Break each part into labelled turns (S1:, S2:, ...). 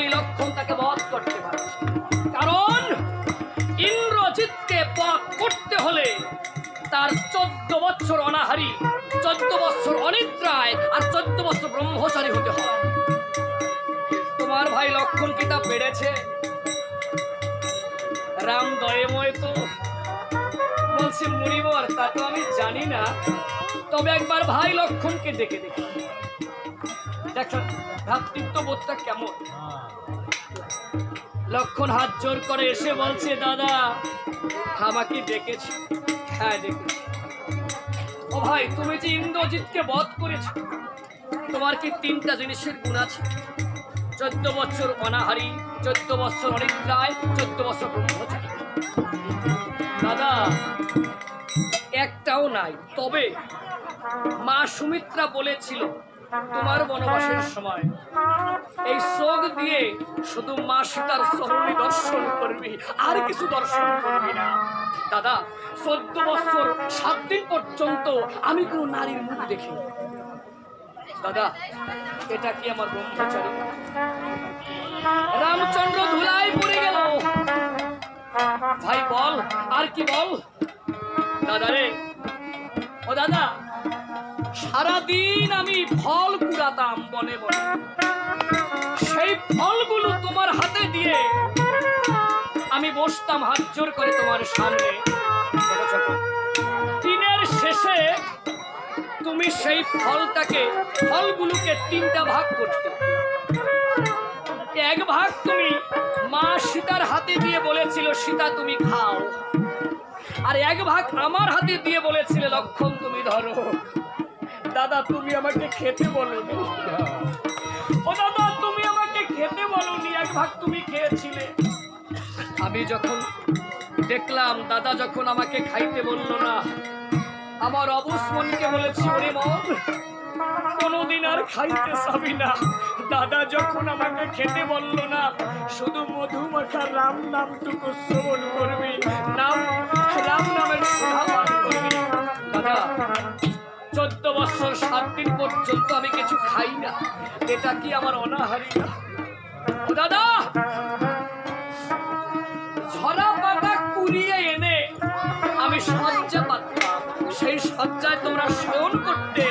S1: ভাই লক্ষণ তাকে বধ করতে পারে। কারণ ইন্দ্রজিৎকে বধ করতে হলে তার চোদ্দ বছর অনাহারি, চোদ্দ বছর অনিদ্রায় আর চোদ্দ বছর ব্রহ্মচারী হতে হয়। তোমার ভাই লক্ষণ কি পেরেছে? রাম দয়েময় তো। বলছে, মুনিবর, তা তো আমি জানি না। তবে একবার ভাই লক্ষণকে ডেকে দেখি। দেখো, ভ্রাতৃত্ব বোধটা কেমন? লক্ষণ হাত জোর করে এসে বলছে, দাদা, আমাকে ডেকেছি? হ্যাঁ ডেকেছি। ও ভাই, তুমি যে ইন্দ্রজিৎকে বধ করেছ, তোমার কি তিনটা জিনিসের গুণ আছে? চোদ্দ বছর অনাহারি, চোদ্দ বছর অনিদ্রায়, চোদ্দ বছর ব্রহ্মচারী। দাদা, একটাও নাই। তবে মা সুমিত্রা বলেছিল তোমার বনবাসের সময়। এই চোখ দিয়ে শুধু মা সীতার সরণি দর্শন করবি, আর কিছু দর্শন করবি না। দাদা, চোদ্দ বছর, সাত দিন পর্যন্ত আমি কোনো নারীর মুখ দেখিনি। দাদা, এটা কি আমার ব্রহ্মচারী? রামচন্দ্র ধুলাই পড়ে গেল। ভাই, বল, আর কি বল? দাদা রে, ও দাদা সারাদিন আমি ফল কুড়াতাম বনে বনে। সেই ফলগুলো তোমার হাতে দিয়ে আমি বসতাম হাত জোর করে তোমার সামনে। দিনের শেষে তুমি সেই ফলটাকে, ফলগুলোকে তিনটা ভাগ করতে। এক ভাগ তুমি মা সীতার হাতে দিয়ে বলেছিল, সীতা, তুমি খাও। আর এক ভাগ আমার হাতে দিয়ে বলেছিলে, লক্ষণ, তুমি ধরো। দাদা, তুমি আমাকে খেতে বলনি। ও দাদা, তুমি আমাকে খেতে বলনি, এক ভাগ তুমি খেয়েছিলে। আমি যখন দেখলাম দাদা যখন আমাকে খাইতে বলল না, আমার অবুস মনকে বলেছি, ওরে মন কোনোদিন আর খাইতে চাবি না। দাদা যখন আমাকে খেতে বলল না, শুধু মধুমাখা রাম নামটুকু শ্রবণ করবি। নাম, রাম নামের চোদ্দ বছর, সাত দিন পর্যন্ত আমি কিছু খাই না। এটা কি আমার অনাহারি না? দাদা! ঝরা পাতা কুড়িয়ে এনে আমি সজ্জা পাততাম সেই সজ্জায় তোমরা শয়ন করতে,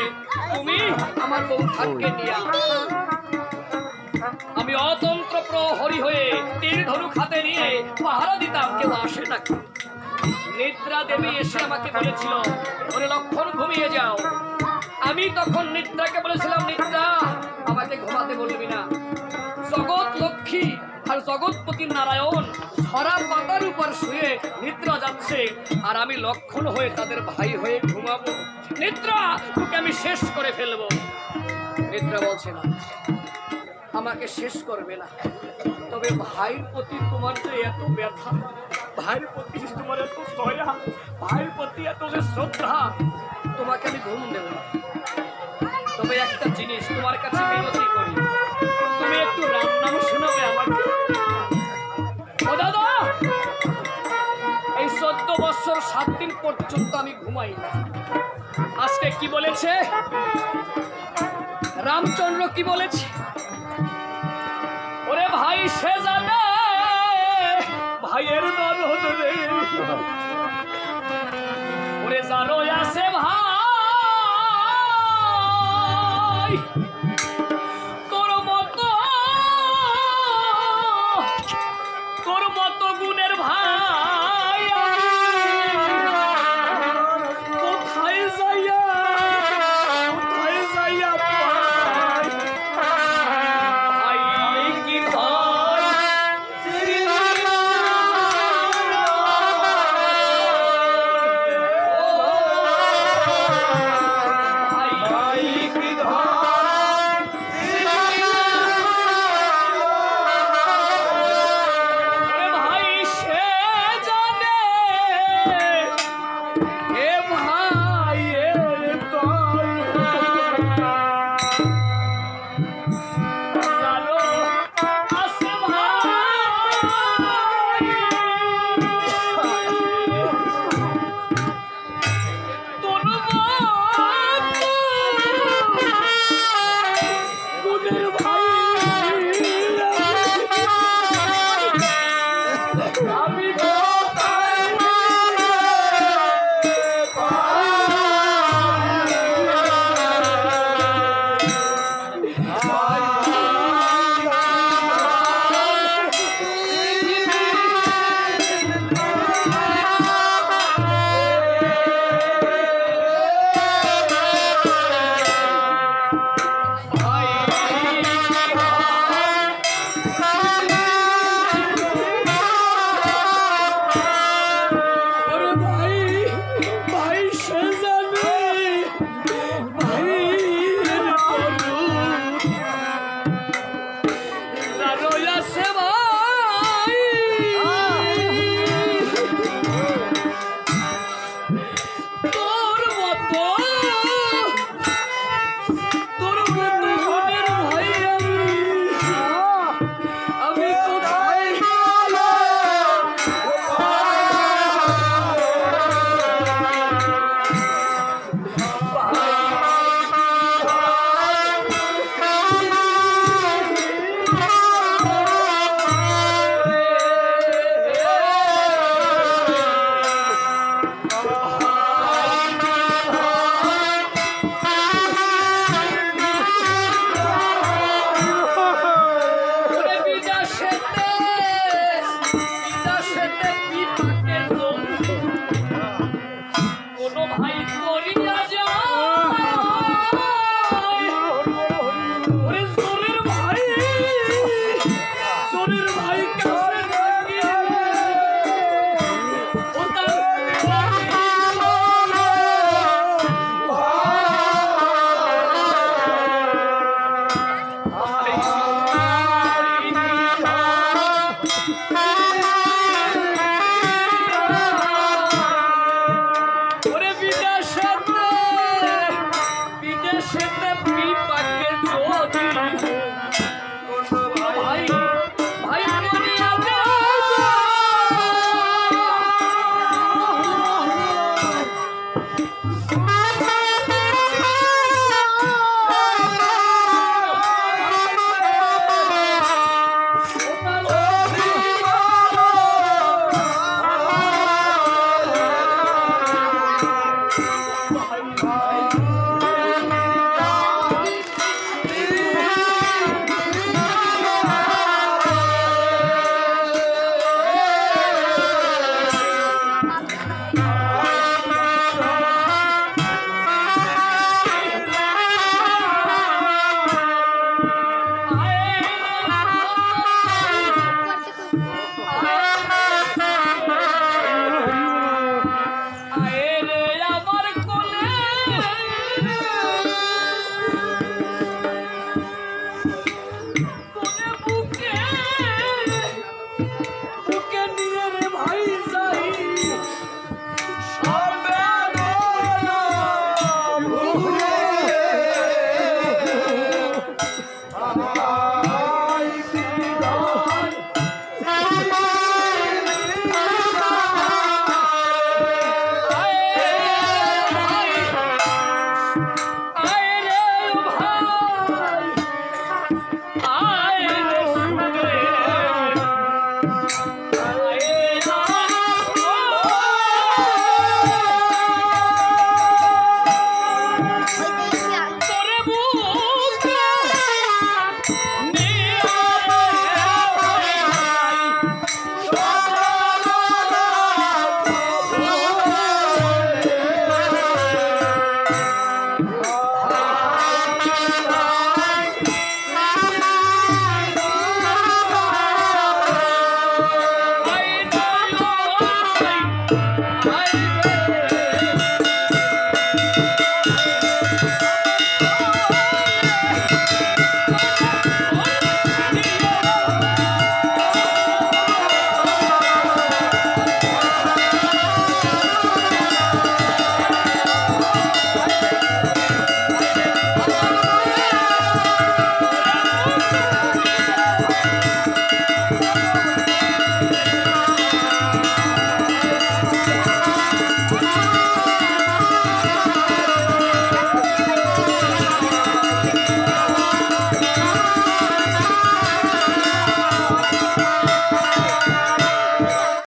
S1: তুমি আমার বৌঠানকে নিয়ে। আমি অতন্ত্র প্রহরী হয়ে তীর ধনুক হাতে নিয়ে পাহারা দিতাম, কেউ আসে না। নিদ্রা দেবী এসে আমাকে বলেছিল ওরে লক্ষণ ঘুমিয়ে যাও। আমি তখন নিদ্রাকে বলেছিলাম, নিদ্রা, আমাকে ঘুমাতে বলবি না। জগৎ লক্ষ্মী আর জগৎপতি নারায়ণ ছড়া পাতার উপর শুয়ে নিদ্রা যাচ্ছে, আর আমি লক্ষণ হয়ে তাদের ভাই হয়ে ঘুমাবো। নিদ্রা, তোকে আমি শেষ করে ফেলব। নিদ্রা বলছে না। আমাকে শেষ করবে না। তবে ভাইয়ের প্রতি তোমার যে এত ব্যথা, ভাইয়ের প্রতি তোমার এত দয়া, ভাইয়ের প্রতি এত যে শ্রদ্ধা, তোমাকে আমি ঘুম দেব না। তবে একটা জিনিস তোমার কাছে বিনতি করি। তুমি একটু রাম নাম শোনাবে আমাকে। ও দাদা! এই চোদ্দ বছর, সাত দিন পর্যন্ত আমি ঘুমাই না। আজকে কি বলেছে? রামচন্দ্র কি বলেছে? ওরে ভাই Yeah.